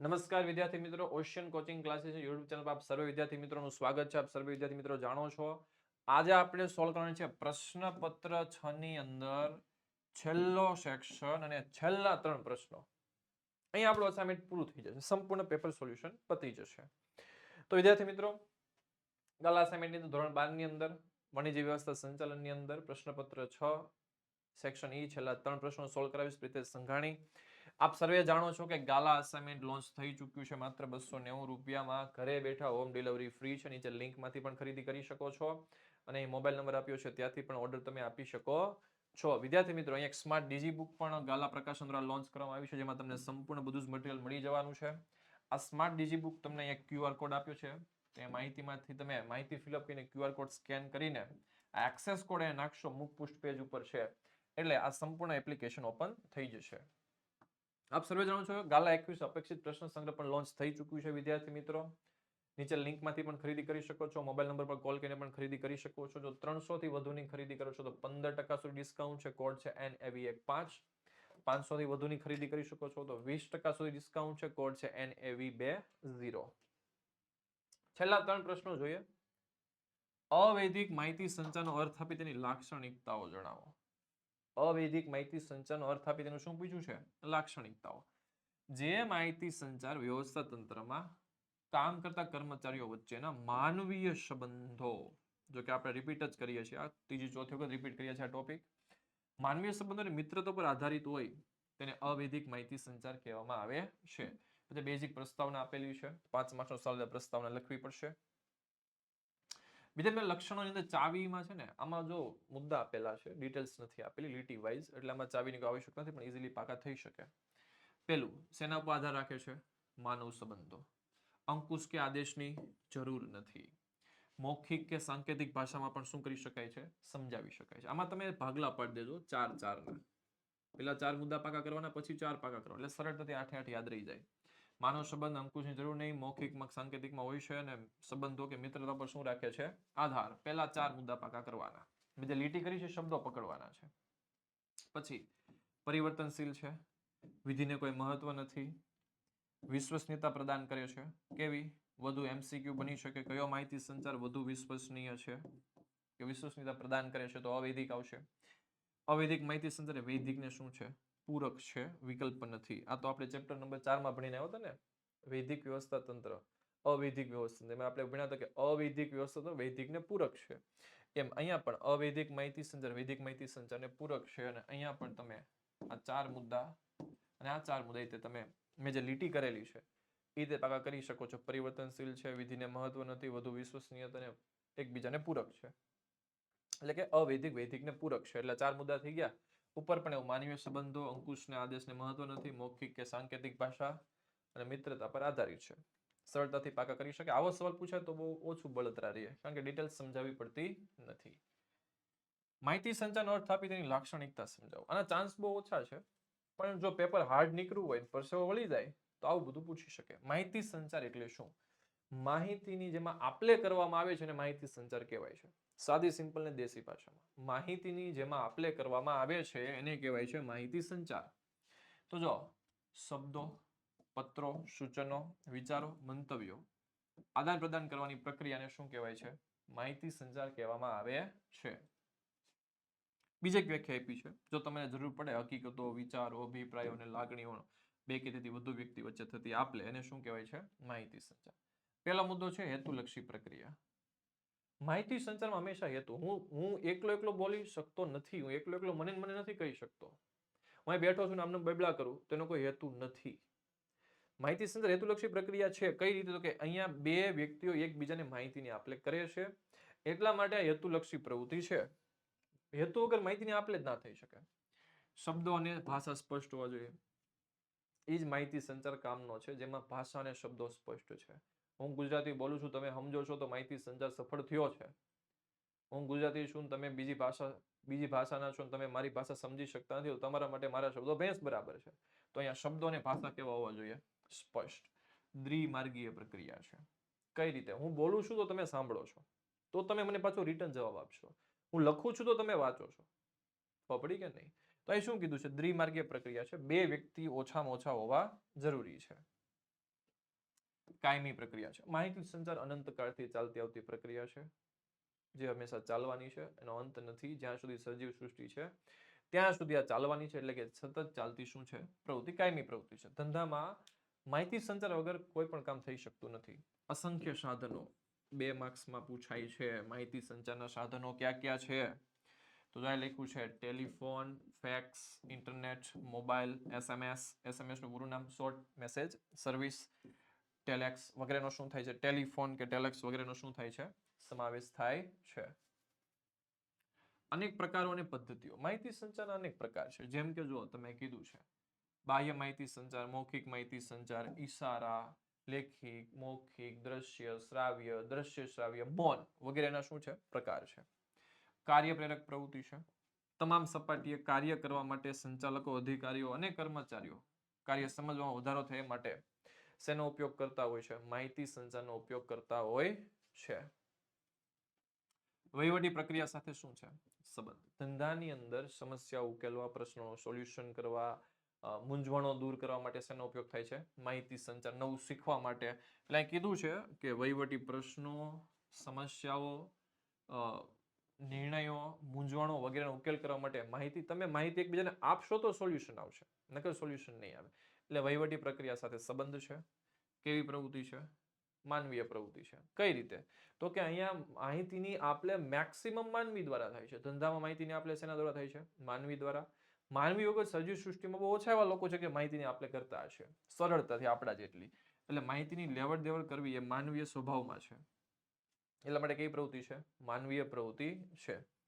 નમસ્કાર વિદ્યાર્થી મિત્રો ocean coaching classes YouTube channel પર આપ સર્વે વિદ્યાર્થી મિત્રોનું સ્વાગત છે, આપ સર્વે વિદ્યાર્થી મિત્રો જાણો છો. આજે આપણે સોલ્વ કરવાનું છે પ્રશ્નપત્ર છ ની અંદર છેલ્લો સેક્શન અને છેલ્લા ત્રણ પ્રશ્નો. અહીં આપણું અસાઇનમેન્ટ પૂરું થઈ જશે, સંપૂર્ણ પેપર સોલ્યુશન પતી જશે. તો વિદ્યાર્થી મિત્રો, ગાલ અસાઇનમેન્ટની અંદર, ધોરણ 12 ની અંદર, વાણિજ્ય વ્યવસ્થા સંચાલનની અંદર પ્રશ્નપત્ર છ સેક્શન ઈ છેલ્લા ત્રણ પ્રશ્નો સોલ્વ કરાવીશ, પ્રિતેશ સંઘાણી. આપ સર્વે જાણો છો કે ગાલા અસાઇનમેન્ટ લોન્ચ થઈ ચૂક્યું છે માત્ર બસો નેવું રૂપિયામાં. ઘરે બેઠા હોમ ડિલિવરી ફ્રી છે. નીચે લિંકમાંથી પણ ખરીદી કરી શકો છો. અને મોબાઈલ નંબર આપ્યો છે, ત્યાંથી પણ ઓર્ડર તમે આપી શકો છો. વિદ્યાર્થી મિત્રો, અહીંયા એક સ્માર્ટ ડીજી બુક પણ ગાલા પ્રકાશન દ્વારા લોન્ચ કરવામાં આવી છે, જેમાં તમને સંપૂર્ણ બધું જ મટીરિયલ મળી જવાનું છે. આ સ્માર્ટ ડીજી બુક તમને અહીંયા ક્યુઆર કોડ આપ્યો છે. તે માહિતીમાંથી તમે માહિતી ફિલઅપ કરીને ક્યુઆર કોડ સ્કેન કરીને આ એક્સેસ કોડ એ નાખશો મુખ પૃષ્ઠ પેજ ઉપર છે. એટલે આ સંપૂર્ણ એપ્લિકેશન ઓપન થઈ જશે. આપ સર્વે જાણો છો ગાલા એકવીસ અપેક્ષિત પ્રશ્ન સંગ્રહ પણ લોન્ચ થઈ ચૂક્યું છે, વિદ્યાર્થી મિત્રો. નીચે લિંકમાંથી પણ ખરીદી કરી શકો છો, મોબાઈલ નંબર પર કોલ કરીને પણ ખરીદી કરી શકો છો. જો ત્રણસો થી વધુની ખરીદી કરો છો, તો પંદર ટકા સુધી ડિસ્કાઉન્ટ છે કોડ છે એન એવી એક પાંચ. પાંચસો થી વધુની ખરીદી કરી શકો છો, તો વીસ ટકા સુધી ડિસ્કાઉન્ટ છે કોડ છે એન એવી બે ઝીરો. છેલ્લા ત્રણ પ્રશ્નો જોઈએ. અવૈધિક માહિતી સંચારનો અર્થ આપી તેની લાક્ષણિકતાઓ જણાવો. અવૈધિક માહિતી સંચારનો અર્થ આપી તેનું શું પૂછ્યું છે? લાક્ષણિકતાઓ. જે માહિતી સંચાર વ્યવસ્થા તંત્રમાં કામ કરતા કર્મચારીઓ વચ્ચેના માનવીય સંબંધો, જો કે આપણે રિપીટ જ કરીએ છીએ આ ત્રીજી ચોથી વખત રિપીટ કરીએ છીએ આ ટોપિક માનવીય સંબંધો મિત્રતા પર આધારિત હોય તેને અવૈધિક માહિતી સંચાર કહેવામાં આવે છે. પછી બેઝિક પ્રસ્તાવના આપેલી છે. પાંચ માર્ક્સનો સવાલ પ્રસ્તાવના લખવી પડશે. બીજા બે લક્ષણોની અંદર ચાવીમાં છે ને, આમાં જો મુદ્દા આપેલા છે ડિટેલ્સ નથી આપેલી લીટી વાઇઝ એટલે આમાં ચાવીની કોઈ આવશ્યક નથી, પણ ઇઝીલી પાકા થઈ શકે. પેલું શેના પર આધાર રાખે છે, માનવ સંબંધો. અંકુશ કે આદેશની જરૂર નથી. મૌખિક કે સાંકેતિક ભાષામાં પણ શું કરી શકાય છે? સમજાવી શકાય છે. આમાં તમે ભાગલા પડી દેજો, ચાર ચારના. પેલા ચાર મુદ્દા પાકા કરવાના, પછી ચાર પાકા કરો એટલે સરળતાથી આઠે આઠ યાદ રહી જાય. માનવ સંબંધ અંકુશની જરૂર નહીં મૌખિકમાં સાંકેતિકમાં હોય છે અને સંબંધો કે મિત્રતા પર શું રાખે છે? આધાર. પહેલા ચાર મુદ્દા પાકા કરવાના. બીજે લીટી કરી છે, શબ્દો પકડવાના છે. પછી, પરિવર્તનશીલ છે. વિધિને કોઈ મહત્વ નથી. વિશ્વસનીયતા પ્રદાન કરે છે. કેવી? વધુ એમસીક્યુ બની શકે. કયો માહિતી સંચાર વધુ વિશ્વસનીય છે? કે વિશ્વસનીયતા પ્રદાન કરે છે, તો અવૈધિક આવશે. અવૈધિક માહિતી સંચાર વૈદિકને શું છે? પૂરક છે, વિકલ્પ નથી. આ તો આપણે ચેપ્ટર નંબર ચારમાં ભણીને આવ્યો હતો ને, વૈદિક વ્યવસ્થા તંત્ર. અવૈધિક વ્યવસ્થા. એમાં આપણે ભણ્યા હતા કે અવૈધિક વ્યવસ્થા તો વૈદિકને પૂરક છે. એમ અહીંયા પણ અવૈધિક માહિતી સંચાર, વૈદિક માહિતી સંચારને પૂરક છે અને અહીંયા પણ તમે આ ચાર મુદ્દા અને આ ચાર મુદ્દા તે તમે, મેં જે લીટી કરેલી છે, એ રીતે પાકા કરી શકો છો. પરિવર્તનશીલ છે, વિધિને મહત્વ નથી, વધુ વિશ્વસનીયતા અને એકબીજાને પૂરક છે. એટલે કે અવૈધિક વૈદિકને પૂરક છે. એટલે ચાર મુદ્દા થઈ ગયા. ઉપર પણ એવું માનવીય સંબંધો, અંકુશને આદેશને મહત્વ નથી, મૌખિક કે સાંકેતિક ભાષા અને મિત્રતા પર આધારિત છે. સરળતાથી પાકા કરી શકે. આવો સવાલ પૂછાય તો બહુ ઓછું બળતરા રહીએ કારણ કે ડિટેલ્સ સમજાવવી પડતી નથી. માહિતી સંચારનો અર્થ આપી તેની લાક્ષણિકતા સમજાવો. આના ચાન્સ બહુ ઓછા છે, પણ જો પેપર હાર્ડ નીકળવું હોય, પરસેવો વળી જાય, તો આવું બધું પૂછી શકે. માહિતી સંચાર એટલે શું? માહિતીની જેમાં આપલે કરવામાં આવે છે ને માહિતી સંચાર કહેવાય છે. સાદી, સિમ્પલ ને દેશી ભાષામાં. માહિતીની જેમાં આપલે કરવામાં આવે છે, એને કહેવાય છે માહિતી સંચાર. તો જો શબ્દો, પત્રો, સૂચનો, વિચારો, મંતવ્યો. આદાન પ્રદાન કરવાની પ્રક્રિયાને શું કહેવાય છે? માહિતી સંચાર કહેવામાં આવે છે. બીજી એક વ્યાખ્યા આપી છે. જો તમને જરૂર પડે હકીકતો, વિચારો, અભિપ્રાયો અને લાગણીઓ બે કે તેથી વધુ વ્યક્તિ વચ્ચે થતી આપલે, એને શું કહેવાય છે? માહિતી સંચાર. પહેલો મુદ્દો છે હેતુલક્ષી પ્રક્રિયા. માહિતી સંચારમાં હંમેશા હેતુ. હું હું એકલો એકલો બોલી શકતો નથી. હું એકલો એકલો મને મને નથી કહી શકતો. હું અહીં બેઠો છું ને આમને બબલા કરું. તેનો કોઈ હેતુ નથી. માહિતી સંચાર હેતુલક્ષી પ્રક્રિયા છે. કઈ રીતે? તો કે અહીંયા બે વ્યક્તિઓ એકબીજાને માહિતીની આપલે કરે છે. એટલા માટે આ હેતુલક્ષી પ્રવૃત્તિ છે. હેતુ વગર માહિતીની આપલે જ ના થઈ શકે. શબ્દો અને ભાષા સ્પષ્ટ હોવા જોઈએ. એ જ માહિતી સંચાર કામનો છે, જેમાં ભાષા અને શબ્દો સ્પષ્ટ છે. હું ગુજરાતી બોલું છું, તમે સમજો છો તો માહિતી સંચાર સફળ થયો છે. હું ગુજરાતી છું, તમે બીજી ભાષા, બીજી ભાષાના છો, તમે મારી ભાષા સમજી શકતા નથી તમારા માટે મારા શબ્દો ભેંસ બરાબર છે. તો અહીંયા શબ્દો ભાષા કેવા હોવા જોઈએ? સ્પષ્ટ. દ્વિમાર્ગીય પ્રક્રિયા છે. કઈ રીતે? હું બોલું છું તો તમે સાંભળો છો. તો તમે મને પાછો રિટર્ન જવાબ આપશો. હું લખું છું તો તમે વાંચો છો. પપડી કે નહીં? તો અહીં શું કીધું છે? દ્વિમાર્ગીય પ્રક્રિયા છે. બે વ્યક્તિ ઓછામાં ઓછા હોવા જરૂરી છે. કાયમી પ્રક્રિયા છે. માહિતી સંચાર અનંતકાળથી ચાલતી આવતી પ્રક્રિયા છે, જે હંમેશા ચાલવાની છે એનો અંત નથી. જ્યાં સુધી સજીવ સૃષ્ટિ છે, ત્યાં સુધી આ ચાલવાની છે એટલે કે સતત ચાલતી શું છે? પ્રવૃત્તિ, કાયમી પ્રવૃત્તિ છે. ધંધામાં માહિતી સંચાર વગર કોઈ પણ કામ થઈ શકતું નથી. અસંખ્ય સાધનો, બે માર્ક્સમાં પૂછાય છે, માહિતી સંચારના સાધનો ક્યાં ક્યાં છે? તો જ્યાં લખ્યું છે, telephone, fax, internet, mobile, SMS. એસએમએસનું પૂરું નામ શોર્ટ મેસેજ, સર્વિસ ટેલેક્સ વગેરેનો શું થાય છે? ટેલિફોન કે ટેલેક્સ વગેરેનો શું થાય છે? સમાવેશ થાય છે. અનેક પ્રકારો અને પદ્ધતિઓ. માહિતી સંચારના અનેક પ્રકાર છે. જેમ કે જો તમે કીધું છે. બાહ્ય માહિતી સંચાર, મૌખિક માહિતી સંચાર, ઈશારા, લેખિક, મૌખિક, દ્રશ્ય, શ્રાવ્ય દ્રશ્ય શ્રાવ્ય મૌન વગેરેના શું છે? પ્રકાર છે. કાર્ય પ્રેરક પ્રવૃત્તિ છે. તમામ સપાટીએ કાર્ય કરવા માટે સંચાલકો, અધિકારીઓ અને કર્મચારીઓ કાર્ય સમજવામાં વધારો થાય માટે શેનો ઉપયોગ કરતા હોય છે? માહિતી સંચારનો ઉપયોગ કરતા હોય છે. વહીવટી પ્રક્રિયા સાથે શું છે? સંબંધ. ધંધાની અંદર સમસ્યા ઉકેલવા પ્રશ્નો સોલ્યુશન કરવા મૂંઝવણો દૂર કરવા માટે શેનો ઉપયોગ થાય છે? માહિતી સંચાર નવું શીખવા માટે. એટલે કીધું છે કે વહીવટી પ્રશ્નો, સમસ્યાઓ નિર્ણયો, મૂંઝવણો વગેરેનો ઉકેલ કરવા માટે માહિતી, તમે માહિતી એકબીજાને આપશો તો સોલ્યુશન આવશે. નકર સોલ્યુશન નહીં આવે. એટલે વહીવટી પ્રક્રિયા સાથે સંબંધ છે? કેવી પ્રવૃત્તિ છે? માનવીય પ્રવૃત્તિ છે. કઈ રીતે? તો કે અહીંયા માહિતીની આપલે મેક્સિમમ માનવી દ્વારા થાય છે. ધંધામાં માહિતીની આપલે શેના દ્વારા થાય છે? માનવી દ્વારા. માનવી વગર સજીવ સૃષ્ટિમાં બહુ ઓછા એવા લોકો છે કે માહિતીની આપલે કરતા હશે. સરળતાથી આપણા જેટલી. એટલે માહિતીની લેવડ દેવડ કરવી એ માનવીય સ્વભાવમાં છે. એટલા માટે કઈ પ્રવૃત્તિ છે? માનવીય પ્રવૃત્તિ છે.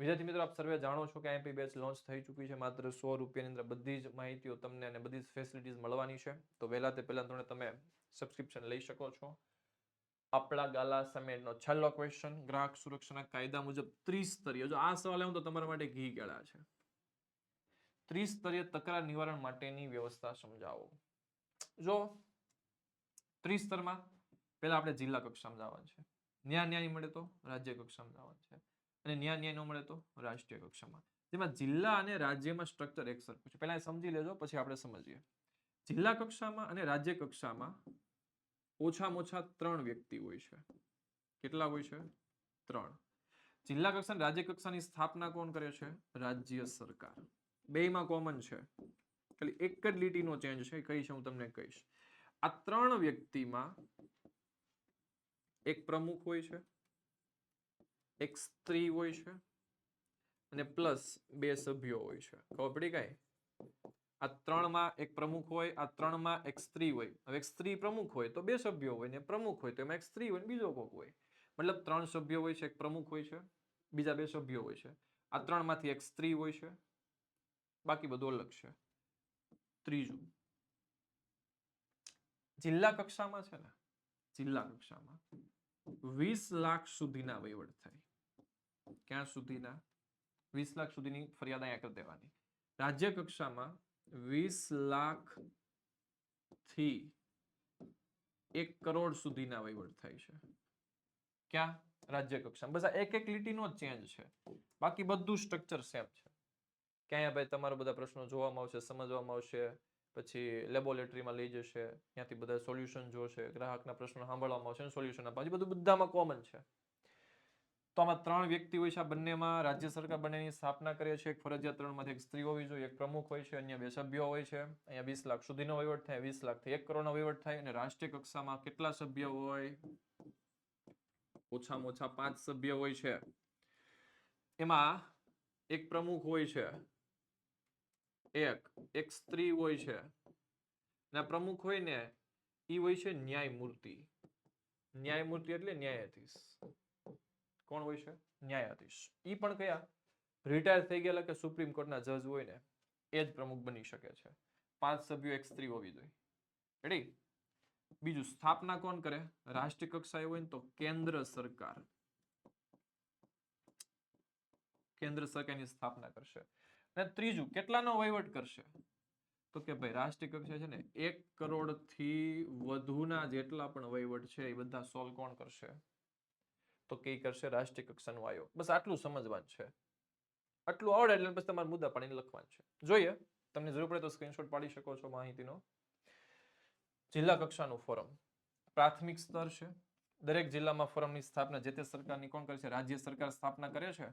વિદ્યાર્થી મિત્રો, આપ સર્વે જાણો છો કે આઈએમપી બેચ લોન્ચ થઈ ચૂકી છે. માત્ર સો રૂપિયાની અંદર બધી જ માહિતીઓ તમને અને બધી જ ફેસિલિટીઝ મળવાની છે. તો વહેલા તે પહેલાં ધોરણે તમે સબસ્ક્રિપ્શન લઈ શકો છો. આપણા ગાલા સમેટનો છેલ્લો ક્વેશ્ચન ગ્રાહક સુરક્ષાના કાયદા મુજબ ત્રિસ્તરીય. જો આ સવાલ હું તો તમારા માટે ઘી ગળા છે. ત્રિસ્તરીય તકરાર નિવારણ માટેની વ્યવસ્થા સમજાવો. જો ત્રિસ્તરમાં પહેલા આપણે જિલ્લા કક્ષામાં સમજાવવાનું છે. ન્યાય ન્યાય મળે તો રાજ્ય કક્ષામાં સમજાવવાનું છે. અને ન્યાય ન્યાય ન મળે તો રાષ્ટ્રીય કક્ષામાં. જેમાં જિલ્લા અને રાજ્યમાં સ્ટ્રક્ચર એક સરખું છે પહેલા સમજી લેજો, પછી આપણે સમજીએ. જિલ્લા કક્ષામાં અને રાજ્ય કક્ષામાં ઓછામાં ઓછા ત્રણ વ્યક્તિ હોય છે. કેટલા હોય છે? ત્રણ. જિલ્લા કક્ષા અને રાજ્ય કક્ષાની સ્થાપના કોણ કરે છે? રાજ્ય સરકાર. બેયમાં કોમન છે. ખાલી એક જ લીટીનો ચેન્જ છે, એ કહીશ, હું તમને કહીશ. આ ત્રણ વ્યક્તિમાં એક પ્રમુખ હોય છે એક સ્ત્રી હોય છે અને પ્લસ બે સભ્યો હોય છે. ખબર પડી ગઈ આ ત્રણમાં એક પ્રમુખ હોય, આ ત્રણમાં એક સ્ત્રી હોય. હવે એક સ્ત્રી પ્રમુખ હોય તો બે સભ્યો હોય ને પ્રમુખ હોય તો એમાં એક સ્ત્રી હોય બીજો કોક હોય. મતલબ ત્રણ સભ્યો હોય છે, એક પ્રમુખ હોય છે, બીજા બે સભ્યો હોય છે. આ ત્રણમાંથી એક સ્ત્રી હોય છે. બાકી બધું અલગ છે. ત્રીજું. જિલ્લા કક્ષામાં છે ને, જિલ્લા કક્ષામાં વીસ લાખ સુધીના વહીવટ થાય. ક્યાં સુધીના? વીસ લાખ સુધીની ફરિયાદ અહીંયા કરી દેવાની. રાજ્ય કક્ષામાં વીસ લાખથી એક કરોડ સુધીના વહીવટ થાય છે. ક્યાં? રાજ્ય કક્ષામાં. બસ એક એક લીટીનો જ ચેન્જ છે. બાકી બધું સ્ટ્રક્ચર સેમ છે. ક્યાંય ભાઈ તમારા બધા પ્રશ્નો જોવામાં આવશે, સમજવામાં આવશે, પછી લેબોરેટરીમાં લઈ જશે, ત્યાંથી બધા સોલ્યુશન જોશે, ગ્રાહકના પ્રશ્નો સાંભળવામાં આવશે સોલ્યુશન આપવા. બધું બધામાં કોમન છે. તો આમાં ત્રણ વ્યક્તિ હોય છે આ બંનેમાં. રાજ્ય સરકાર બંનેની સ્થાપના કરે છે. એક ફરજિયાત ત્રણમાંથી એક સ્ત્રી હોવી જોઈએ, એક પ્રમુખ હોય છે, અન્ય બે સભ્યો હોય છે. અહીંયા વીસ લાખ સુધીનો વહીવટ થાય, વીસ લાખથી એક કરોડનો વહીવટ થાય અને રાષ્ટ્રીય કક્ષામાં કેટલા સભ્ય હોય? ઓછામાં ઓછા પાંચ સભ્ય હોય છે. એમાં એક પ્રમુખ હોય છે, એક એક સ્ત્રી હોય છે. અને પ્રમુખ હોય ને એ હોય છે ન્યાયમૂર્તિ. ન્યાયમૂર્તિ એટલે ન્યાયાધીશ. કોણ હોય છે? ન્યાયાધીશ. ઈ પણ કયા? રિટાયર થઈ ગયેલા કે સુપ્રીમ કોર્ટના જજ હોય ને, એ જ પ્રમુખ બની શકે છે. પાંચ સભ્યો એક સ્ત્રી હોવી જોઈએ. રેડી બીજું, સ્થાપના કોણ કરે? રાષ્ટ્રીય કક્ષાએ હોય તો કેન્દ્ર સરકાર. કેન્દ્ર સરકારની સ્થાપના કરશે. અને ત્રીજું, કેટલાનો વહીવટ કરશે? તો કે ભાઈ રાષ્ટ્રીય કક્ષાએ છે ને, એક કરોડથી વધુના જેટલા પણ વહીવટ છે, એ બધા સોલ્વ કોણ કરશે? તો કે કરશે રાષ્ટ્રીય કક્ષાનો આયોગ બસ આટલું સમજવાનું છે. આટલું આવડે એટલે પછી તમારા મુદ્દા પાડીને લખવાનું છે. જોઈએ, તમને જરૂર પડે તો સ્ક્રીનશોટ પાડી શકો છો માહિતીનો. જિલ્લા કક્ષાનું ફોરમ પ્રાથમિક સ્તર છે. દરેક જિલ્લામાં ફોરમની સ્થાપના જે તે સરકારની કોણ કરે છે? રાજ્ય સરકાર સ્થાપના કરે છે?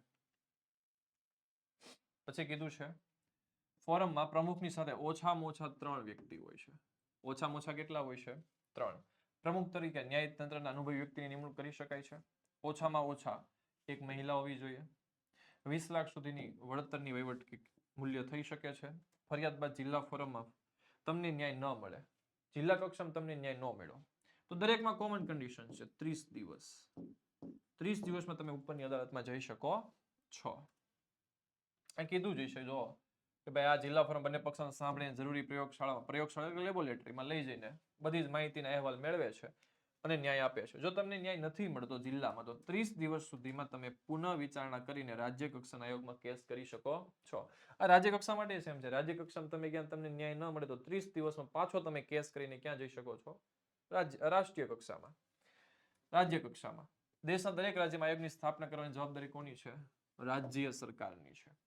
પછી કીધું છે ફોરમમાં પ્રમુખની સાથે ઓછામાં ઓછા ત્રણ વ્યક્તિ હોય છે. ઓછામાં ઓછા કેટલા હોય છે? ત્રણ. પ્રમુખ તરીકે ન્યાયતંત્રના અનુભવી વ્યક્તિની નિમણૂક કરી શકાય છે. ઓછામાં ઓછા એક મહિલા હોવી જોઈએ. વીસ લાખ સુધીની વળતરની વહીવટ મૂલ્ય થઈ શકે છે. ફરિયાદ બાદ જિલ્લા ફોરમમાં તમને ન્યાય ન મળે. જિલ્લા કક્ષામાં તમને ન્યાય ન મળ્યો તો દરેકમાં કોમન કન્ડિશન છે. ત્રીસ દિવસ. ત્રીસ દિવસમાં તમે ઉપરની અદાલતમાં જઈ શકો છો. આ કીધું છે જો કે ભાઈ, આ જિલ્લા ફોરમ બંને પક્ષને સાંભળીને જરૂરી પ્રયોગશાળા પ્રયોગશાળા લેબોરેટરીમાં લઈ જઈને બધી જ માહિતીના અહેવાલ મેળવે છે. અને ન્યાય આપે છે. જો તમને ન્યાય નથી મળતો જિલ્લામાં, તો ત્રીસ દિવસ સુધીમાં તમે પુનઃ વિચારણા કરીને રાજ્ય કક્ષાના આયોગમાં કેસ કરી શકો છો. આ રાજ્ય કક્ષા માટે સેમ છે. રાજ્ય કક્ષામાં તમે ક્યાં તમને ન્યાય ન મળે, તો ત્રીસ દિવસમાં પાછો તમે કેસ કરીને ક્યાં જઈ શકો છો? રાજ્ય, રાષ્ટ્રીય કક્ષામાં. રાજ્ય કક્ષામાં. દેશના દરેક રાજ્યમાં આયોગની સ્થાપના કરવાની જવાબદારી કોની છે? રાજ્ય સરકારની છે.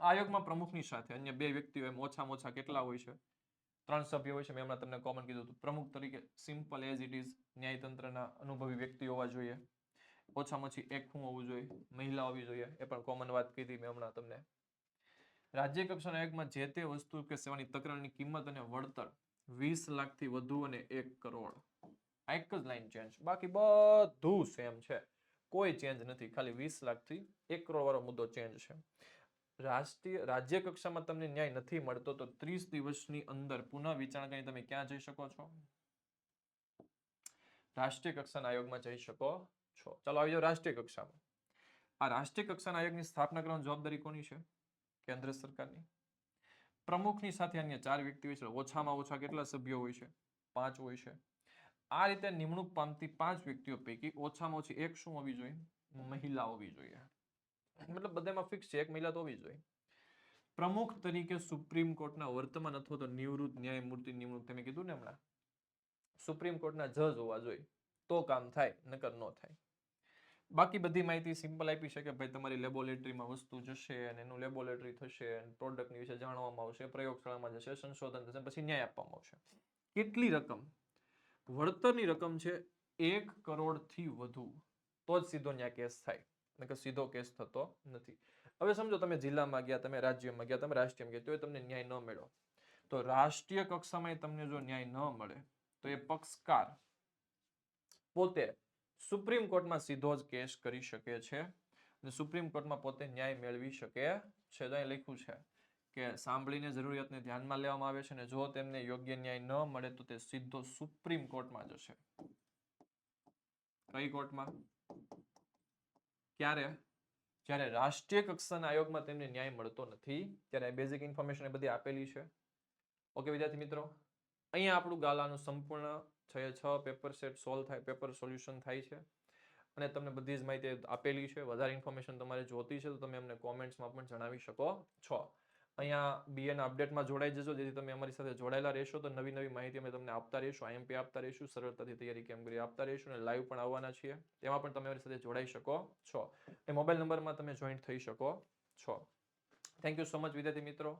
આયોગમાં પ્રમુખની સાથે અન્ય બે વ્યક્તિઓ એમ ઓછામાં ઓછા કેટલા હોય છે? ત્રણ સભ્યો હોય છે, મેં હમણાં તમને કોમન કીધું હતું. પ્રમુખ તરીકે સિમ્પલ એઝ ઇટ ઇઝ ન્યાયતંત્રના અનુભવી વ્યક્તિ હોવા જોઈએ. ઓછામાં ઓછી એક હું હોવું જોઈએ. મહિલા હોવી જોઈએ, એ પણ કોમન વાત કીધી મેં હમણાં તમને. રાજ્ય કક્ષાના એકમાં જે તે વસ્તુ કે સેવાની તકરારની કિંમત અને વળતર વીસ લાખથી વધુ અને એક કરોડ. આ એક જ લાઈન ચેન્જ બાકી બધું સેમ છે. કોઈ ચેન્જ નથી. ખાલી વીસ લાખથી એક કરોડ વાળો મુદ્દો ચેન્જ છે. રાષ્ટ્રીય, રાજ્ય કક્ષામાં તમને ન્યાય નથી મળતો, તો ત્રીસ દિવસની અંદર પુનઃ વિચારણા કરીને તમે ક્યાં જઈ શકો છો? રાષ્ટ્રીય કક્ષાના આયોગમાં જઈ શકો છો. ચાલો આવી જાઓ રાષ્ટ્રીય કક્ષામાં. આ રાષ્ટ્રીય કક્ષાના આયોગની સ્થાપના કરવાની જવાબદારી કોની છે? કેન્દ્ર સરકારની. પ્રમુખની સાથે અન્ય ચાર વ્યક્તિ હોય છે, ઓછામાં ઓછા કેટલા સભ્યો હોય છે? પાંચ હોય છે. આ રીતે નિમણૂક પામતી પાંચ વ્યક્તિઓ પૈકી ઓછામાં ઓછી એક શું હોવી જોઈએ? મહિલા હોવી જોઈએ. મતલબ બધામાં ફિક્સ છે, એક મહિલા તો હોવી જોઈએ. પ્રમુખ તરીકે સુપ્રીમ કોર્ટના વર્તમાન અથવા તો નિવૃત્ત ન્યાયમૂર્તિ નિમણૂક તમે કીધું ને હમણાં? સુપ્રીમ કોર્ટના જજ હોવા જોઈએ. તો કામ થાય, નકર ન થાય. બાકી બધી માહિતી સિમ્પલ આપી છે કે ભાઈ તમારી લેબોરેટરીમાં વસ્તુ જશે અને એનું લેબોરેટરી થશે પ્રોડક્ટની વિશે જાણવામાં આવશે, પ્રયોગશાળામાં જશે, સંશોધન થશે, પછી ન્યાય આપવામાં આવશે. કેટલી રકમ? વળતરની રકમ છે એક કરોડથી વધુ. તો જ સીધો ન્યાય કેસ થાય. નકર સીધો કેસ થતો નથી. હવે સમજો તમે જિલ્લામાં ગયા, તમે રાજ્યમાં ગયા, તમે રાષ્ટ્રીયમાં ગયા તો તમને ન્યાય ન મળ્યો. તો રાષ્ટ્રીય કક્ષામાં તમને જો ન્યાય ન મળે, તો એ પક્ષકાર પોતે સુપ્રીમ કોર્ટમાં સીધો જ કેસ કરી શકે છે અને સુપ્રીમ કોર્ટમાં પોતે ન્યાય મેળવી શકે છે. તો અહીં લખ્યું છે કે સાંભળીને જરૂરિયાતને ધ્યાનમાં લેવામાં આવે છે અને જો તેમને યોગ્ય ન્યાય ન મળે, તો તે સીધો સુપ્રીમ કોર્ટમાં જશે. કઈ કોર્ટમાં? ક્યારે જ્યારે રાષ્ટ્રીય કક્ષાના આયોગમાં તેમને ન્યાય મળતો નથી, ત્યારે બેઝિક ઇન્ફોર્મેશન એ બધી આપેલી છે. ઓકે વિદ્યાર્થી મિત્રો, અહીંયા આપણું ગાલાનું સંપૂર્ણ છ છ પેપર સેટ સોલ્વ થાય પેપર સોલ્યુશન થાય છે. અને તમને બધી જ માહિતી આપેલી છે. વધારે ઇન્ફોર્મેશન તમારે જોતી છે તો તમે અમને કોમેન્ટ્સમાં પણ જણાવી શકો છો. અહીંયા બીએના અપડેટમાં જોડાઈ જજો. જેથી તમે અમારી સાથે જોડાયેલા રહેશો. તો નવી નવી માહિતી અમે તમને આપતા રહીશું. આઈએમપી આપતા રહીશું. સરળતાથી તૈયારી કેમ કરી આપતા રહીશું. અને લાઈવ પણ આવવાના છીએ. તેમાં પણ તમે અમારી સાથે જોડાઈ શકો છો. એ મોબાઈલ નંબરમાં તમે જોઈન્ટ થઈ શકો છો. થેન્ક યુ સો મચ વિદ્યાર્થી મિત્રો.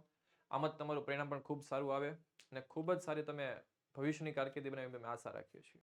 આમ જ તમારું પરિણામ પણ ખૂબ સારું આવે. અને ખૂબ જ સારી તમે ભવિષ્યની કારકિર્દી બનાવી અમે આશા રાખીએ છીએ.